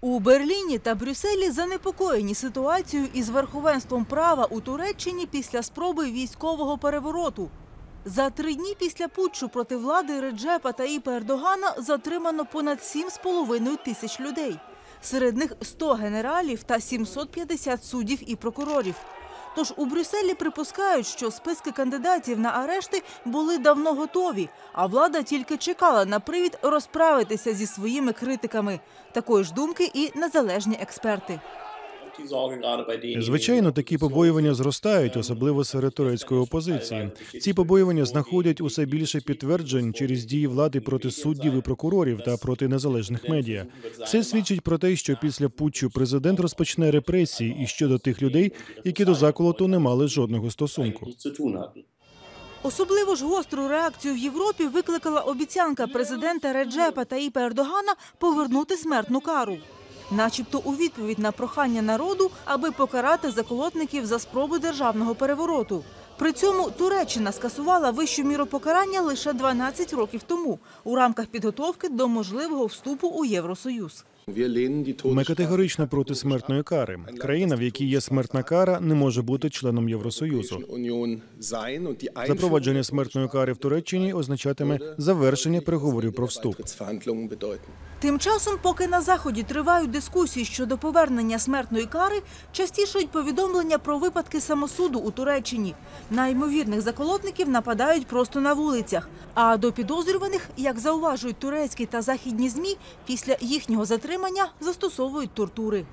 У Берліні та Брюсселі занепокоєні ситуацією із верховенством права у Туреччині після спроби військового перевороту. За три дні після путчу проти влади Реджепа Таїпа Ердогана затримано понад 7,5 тисяч людей. Серед них 100 генералів та 750 суддів і прокурорів. Тож у Брюсселі припускають, що списки кандидатів на арешти були давно готові, а влада тільки чекала на привід розправитися зі своїми критиками. Такої ж думки і незалежні експерти. Звичайно, такі побоювання зростають, особливо серед турецької опозиції. Ці побоювання знаходять усе більше підтверджень через дії влади проти суддів і прокурорів та проти незалежних медіа. Це свідчить про те, що після путчу президент розпочне репресії і щодо тих людей, які до заколоту не мали жодного стосунку. Особливо ж гостру реакцію в Європі викликала обіцянка президента Реджепа Таїпа Ердогана повернути смертну кару. Начебто у відповідь на прохання народу, аби покарати заколотників за спроби державного перевороту. При цьому Туреччина скасувала вищу міру покарання лише 12 років тому у рамках підготовки до можливого вступу у Євросоюз. Ми категорично проти смертної кари. Країна, в якій є смертна кара, не може бути членом Євросоюзу. Запровадження смертної кари в Туреччині означатиме завершення переговорів про вступ. Тим часом, поки на заході тривають дискусії щодо повернення смертної кари, частішають повідомлення про випадки самосуду у Туреччині. На ймовірних заколотників нападають просто на вулицях. А до підозрюваних, як зауважують турецькі та західні змі, після їхнього затримання застосовують тортури.